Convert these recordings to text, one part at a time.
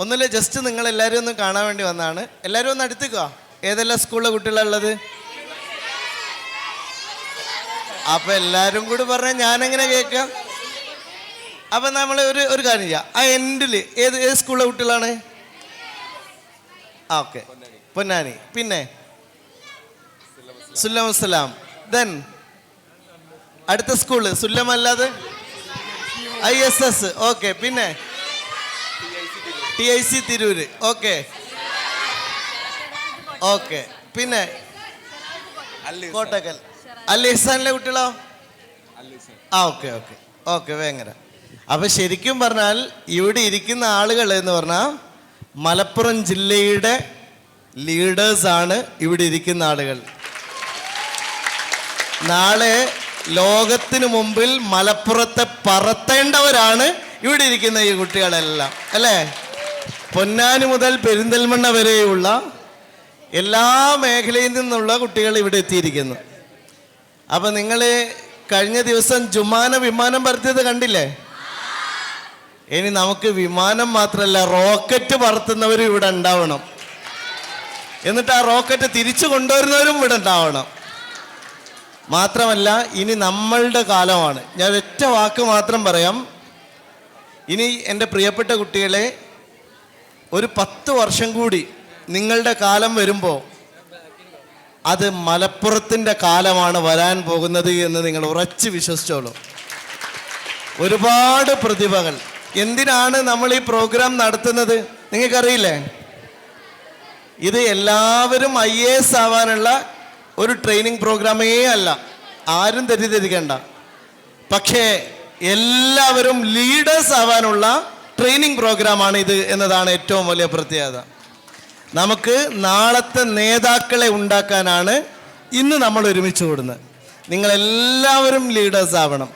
ഒന്നുമില്ല ജസ്റ്റ് നിങ്ങൾ എല്ലാവരും ഒന്ന് കാണാൻ വേണ്ടി വന്നതാണ്. എല്ലാവരും ഒന്ന് അടുത്തേക്കുക ഏതെല്ലാം സ്കൂളിലെ കുട്ടികളുള്ളത് അപ്പൊ എല്ലാരും കൂടി പറഞ്ഞ ഞാനെങ്ങനെ കേൾക്കാം? അപ്പൊ നമ്മൾ ഒരു ഒരു കാര്യം ചെയ്യാം. ആ എൻഡിൽ ഏത് ഏത് സ്കൂളിലെ കുട്ടികളാണ്? ആ ഓക്കെ. പൊന്നാനി. പിന്നെ? സുല്ലാം സലാം ദെൻ അടുത്ത സ്കൂൾ. സുല്ലമല്ലാതെ ഐ എസ് എസ്. ഓക്കെ പിന്നെ? T I C Tirur. Okay okay പിന്നെ കോട്ടക്കൽ. അൽ ഇഹ്സാനിലെ കുട്ടികളോ ആ ഓക്കെ ഓക്കെ ഓക്കെ വേങ്ങര അപ്പൊ ശരിക്കും പറഞ്ഞാൽ ഇവിടെ ഇരിക്കുന്ന ആളുകൾ എന്ന് പറഞ്ഞാൽ മലപ്പുറം ജില്ലയുടെ ലീഡേഴ്സ് ആണ് ഇവിടെ ഇരിക്കുന്ന ആളുകൾ. നാളെ ലോകത്തിന് മുമ്പിൽ മലപ്പുറത്തെ പറത്തേണ്ടവരാണ് ഇവിടെ ഇരിക്കുന്ന ഈ കുട്ടികളെല്ലാം. അല്ലേ? പൊന്നാനി മുതൽ പെരിന്തൽമണ്ണ വരെയുള്ള എല്ലാ മേഖലയിൽ നിന്നുള്ള കുട്ടികൾ ഇവിടെ എത്തിയിരിക്കുന്നു. അപ്പം നിങ്ങൾ കഴിഞ്ഞ ദിവസം ജുമാന വിമാനം പറത്തിയത് കണ്ടില്ലേ? ഇനി നമുക്ക് വിമാനം മാത്രമല്ല റോക്കറ്റ് പറത്തുന്നവരും ഇവിടെ ഉണ്ടാവണം. എന്നിട്ട് ആ റോക്കറ്റ് തിരിച്ചു കൊണ്ടുവരുന്നവരും ഇവിടെ ഉണ്ടാവണം. മാത്രമല്ല ഇനി നമ്മളുടെ കാലമാണ്. ഞാൻ ഒറ്റ വാക്ക് മാത്രം പറയാം. ഇനി എന്റെ പ്രിയപ്പെട്ട കുട്ടികളെ ഒരു പത്ത് വർഷം കൂടി നിങ്ങളുടെ കാലം വരുമ്പോൾ അത് മലപ്പുറത്തിന്റെ കാലമാണ് വരാൻ പോകുന്നത് എന്ന് നിങ്ങൾ ഉറച്ച് വിശ്വസിച്ചോളൂ. ഒരുപാട് പ്രതിഭകൾ. എന്തിനാണ് നമ്മൾ ഈ പ്രോഗ്രാം നടത്തുന്നത്? നിങ്ങൾക്കറിയില്ലേ? ഇത് എല്ലാവരും ഐ എ എസ് ആവാനുള്ള ഒരു ട്രെയിനിങ് പ്രോഗ്രാമേ അല്ല. ആരും തെറ്റിദ്ധരിക്കേണ്ട. പക്ഷേ എല്ലാവരും ലീഡേഴ്സ് ആവാനുള്ള ട്രെയിനിങ് പ്രോഗ്രാമാണ് ഇത് എന്നതാണ് ഏറ്റവും വലിയ പ്രത്യേകത. നമുക്ക് നാളത്തെ നേതാക്കളെ ഉണ്ടാക്കാനാണ് ഇന്ന് നമ്മൾ ഒരുമിച്ച് കൂടുന്നത്. നിങ്ങളെല്ലാവരും ലീഡേഴ്സ് ആവണം.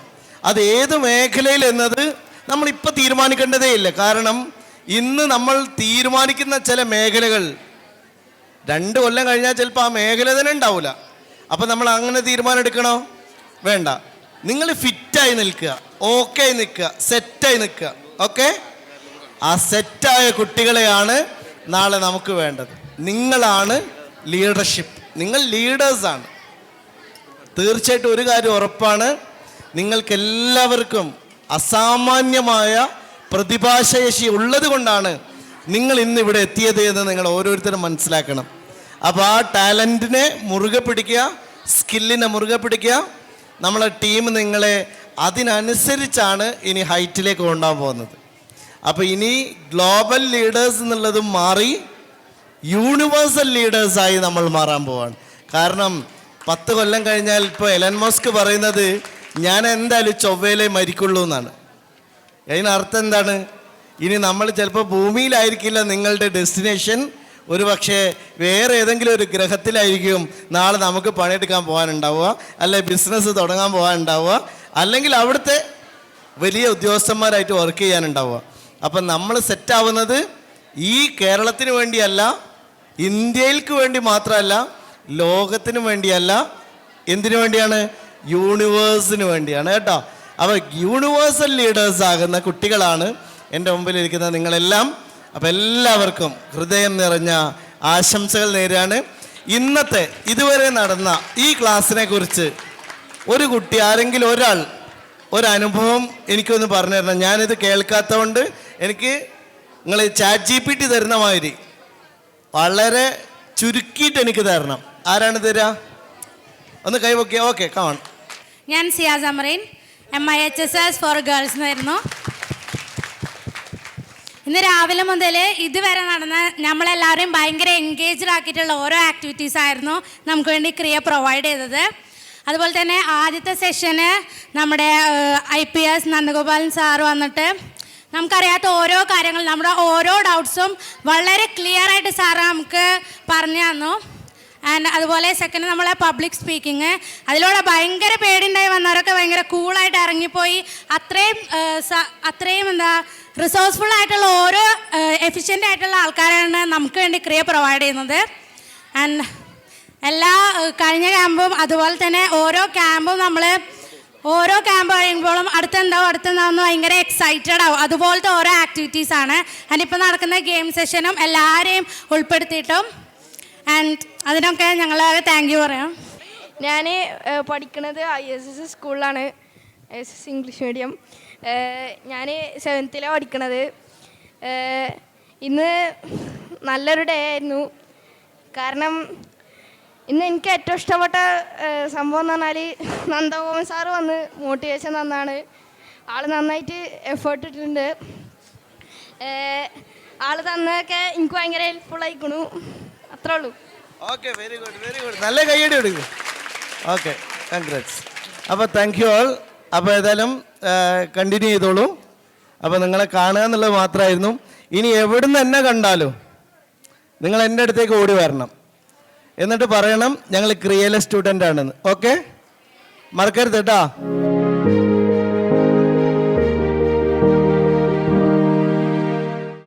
അത് ഏത് മേഖലയിൽ എന്നത് നമ്മളിപ്പോൾ തീരുമാനിക്കേണ്ടതേ ഇല്ല കാരണം ഇന്ന് നമ്മൾ തീരുമാനിക്കുന്ന ചില മേഖലകൾ രണ്ട് കൊല്ലം കഴിഞ്ഞാൽ ചിലപ്പോൾ ആ മേഖല തന്നെ ഉണ്ടാവില്ല അപ്പം നമ്മൾ അങ്ങനെ തീരുമാനം എടുക്കണോ? വേണ്ട. നിങ്ങൾ ഫിറ്റായി നിൽക്കുക. ഓക്കെ നിൽക്കുക. സെറ്റായി നിൽക്കുക. ഓക്കെ ആ സെറ്റായ കുട്ടികളെയാണ് നാളെ നമുക്ക് വേണ്ടത്. നിങ്ങളാണ് ലീഡർഷിപ്പ് നിങ്ങൾ ലീഡേഴ്സാണ് തീർച്ചയായിട്ടും ഒരു കാര്യം ഉറപ്പാണ്. നിങ്ങൾക്കെല്ലാവർക്കും അസാമാന്യമായ പ്രതിഭാശേഷി ഉള്ളത് കൊണ്ടാണ് നിങ്ങൾ ഇന്ന് ഇവിടെ എത്തിയത് എന്ന് നിങ്ങൾ ഓരോരുത്തരും മനസ്സിലാക്കണം. അപ്പോൾ ആ ടാലന്റിനെ മുറുകെ പിടിക്കുക സ്കില്ലിനെ മുറുകെ പിടിക്കുക. നമ്മളെ ടീം നിങ്ങളെ അതിനനുസരിച്ചാണ് ഇനി ഹൈറ്റിലേക്ക് കൊണ്ടുപോകാൻ പോകുന്നത്. അപ്പോൾ ഇനി ഗ്ലോബൽ ലീഡേഴ്സ് എന്നുള്ളത് മാറി യൂണിവേഴ്സൽ ലീഡേഴ്സായി നമ്മൾ മാറാൻ പോവാണ്. കാരണം പത്ത് കൊല്ലം കഴിഞ്ഞാൽ ഇപ്പോൾ എലൻ മോസ്ക് പറയുന്നത് ഞാൻ എന്തായാലും ചൊവ്വയിലേ മരിക്കുള്ളൂ എന്നാണ്. അതിനർത്ഥം എന്താണ്? ഇനി നമ്മൾ ചിലപ്പോൾ ഭൂമിയിലായിരിക്കില്ല നിങ്ങളുടെ ഡെസ്റ്റിനേഷൻ ഒരു പക്ഷേ വേറെ ഏതെങ്കിലും ഒരു ഗ്രഹത്തിലായിരിക്കും നാളെ നമുക്ക് പണിയെടുക്കാൻ പോകാനുണ്ടാവുക അല്ലെ ബിസിനസ് തുടങ്ങാൻ പോകാനുണ്ടാവുക അല്ലെങ്കിൽ അവിടുത്തെ വലിയ ഉദ്യോഗസ്ഥന്മാരായിട്ട് വർക്ക് ചെയ്യാനുണ്ടാവുക. അപ്പം നമ്മൾ സെറ്റാവുന്നത് ഈ കേരളത്തിന് വേണ്ടിയല്ല ഇന്ത്യയിൽക്ക് വേണ്ടി മാത്രമല്ല ലോകത്തിന് വേണ്ടിയല്ല. എന്തിനു വേണ്ടിയാണ്? യൂണിവേഴ്സിന് വേണ്ടിയാണ് കേട്ടോ. അപ്പോൾ യൂണിവേഴ്സൽ ലീഡേഴ്സ് ആകുന്ന കുട്ടികളാണ് എന്റെ മുമ്പിൽ ഇരിക്കുന്ന നിങ്ങളെല്ലാം. അപ്പം എല്ലാവർക്കും ഹൃദയം നിറഞ്ഞ ആശംസകൾ നേരാണ് ഇന്നത്തെ ഇതുവരെ നടന്ന ഈ ക്ലാസ്സിനെ കുറിച്ച് ഒരു കുട്ടി ആരെങ്കിലും ഒരാൾ ഒരനുഭവം എനിക്കൊന്ന് പറഞ്ഞു തരണം. ഞാനിത് കേൾക്കാത്തതുകൊണ്ട് എനിക്ക് നിങ്ങൾ ചാറ്റ് ജി പി ടി തരുന്ന മാതിരി വളരെ ചുരുക്കിയിട്ട് എനിക്ക് തരണം. ആരാണ് തരാ? ഒന്ന് കൈവക്കിയ ഓക്കെ കാണാം ഞാൻ Siyas Amreen M I H S S for girls എന്നായിരുന്നു ഇന്ന് രാവിലെ മുതൽ ഇതുവരെ നടന്ന നമ്മളെല്ലാവരെയും ഭയങ്കര എൻഗേജ്ഡ് ആക്കിയിട്ടുള്ള ഓരോ ആക്ടിവിറ്റീസ് ആയിരുന്നു നമുക്ക് വേണ്ടി ക്രിയ പ്രൊവൈഡ് ചെയ്തത്. അതുപോലെ തന്നെ ആദ്യത്തെ സെഷന് നമ്മുടെ I P S Nandagopalan sir വന്നിട്ട് നമുക്കറിയാത്ത ഓരോ കാര്യങ്ങൾ നമ്മുടെ ഓരോ ഡൗട്ട്സും വളരെ ക്ലിയർ ആയിട്ട് സാറ് നമുക്ക് പറഞ്ഞു തന്നു. ആൻഡ് അതുപോലെ സെക്കൻഡ് നമ്മളെ പബ്ലിക് സ്പീക്കിംഗ് അതിലൂടെ ഭയങ്കര പേടിണ്ടായി വന്നവരൊക്കെ ഭയങ്കര കൂളായിട്ട് ഇറങ്ങിപ്പോയി. അത്രയും അത്രയും എന്താ റിസോഴ്സ്ഫുൾ ആയിട്ടുള്ള ഓരോ എഫിഷ്യന്റ് ആയിട്ടുള്ള ആൾക്കാരാണ് നമുക്ക് വേണ്ടി ക്രിയ പ്രൊവൈഡ് ചെയ്യുന്നത്. ആൻഡ് എല്ലാ കഴിഞ്ഞ ക്യാമ്പും അതുപോലെ തന്നെ ഓരോ ക്യാമ്പും നമ്മൾ ഓരോ ക്യാമ്പ് കഴിയുമ്പോഴും അടുത്തെന്താവും അടുത്തെന്താവെന്ന് ഭയങ്കര എക്സൈറ്റഡ് ആവും. അതുപോലത്തെ ഓരോ ആക്ടിവിറ്റീസ് ആണ്. ആൻഡ് നടക്കുന്ന ഗെയിം സെഷനും എല്ലാവരെയും ഉൾപ്പെടുത്തിയിട്ടും. ആൻഡ് അതിനൊക്കെ ഞങ്ങൾ താങ്ക് യു പറയാം. ഞാൻ പഠിക്കുന്നത് ഐ എസ് എസ് സ്കൂളിലാണ് I S S English medium ഞാൻ സെവൻത്തിലാണ് പഠിക്കണത്. ഇന്ന് നല്ലൊരു ഡേ ആയിരുന്നു. കാരണം ഇന്ന് എനിക്ക് ഏറ്റവും ഇഷ്ടപ്പെട്ട സംഭവം എന്ന് പറഞ്ഞാൽ നന്ദഗോപൻ സാറ് വന്ന് മോട്ടിവേഷൻ തന്നാണ് ആൾ നന്നായിട്ട് എഫേർട്ട് ഇട്ടിട്ടുണ്ട്. ആൾ തന്നതൊക്കെ എനിക്ക് ഭയങ്കര ഹെൽപ്ഫുൾ ആയിക്കണു. അത്രേ ഉള്ളൂ. Okay very good very good നല്ല കൈയടി എടുക്കും. ഓക്കെ കൺഗ്രാറ്റ്സ് അപ്പോൾ താങ്ക് യു ഓൾ അപ്പോൾ ഏതായാലും കണ്ടിന്യൂ ചെയ്തോളൂ. അപ്പോൾ നിങ്ങളെ കാണുക എന്നുള്ളത് മാത്രമായിരുന്നു. ഇനി എവിടുന്ന് എന്നെ കണ്ടാലും നിങ്ങൾ എന്റെ അടുത്തേക്ക് ഓടി വരണം. എന്നിട്ട് പറയണം ഞങ്ങൾ ക്രിയയിലെ സ്റ്റുഡന്റ് ആണെന്ന്. ഓക്കെ മറക്കരുത് കേട്ടോ.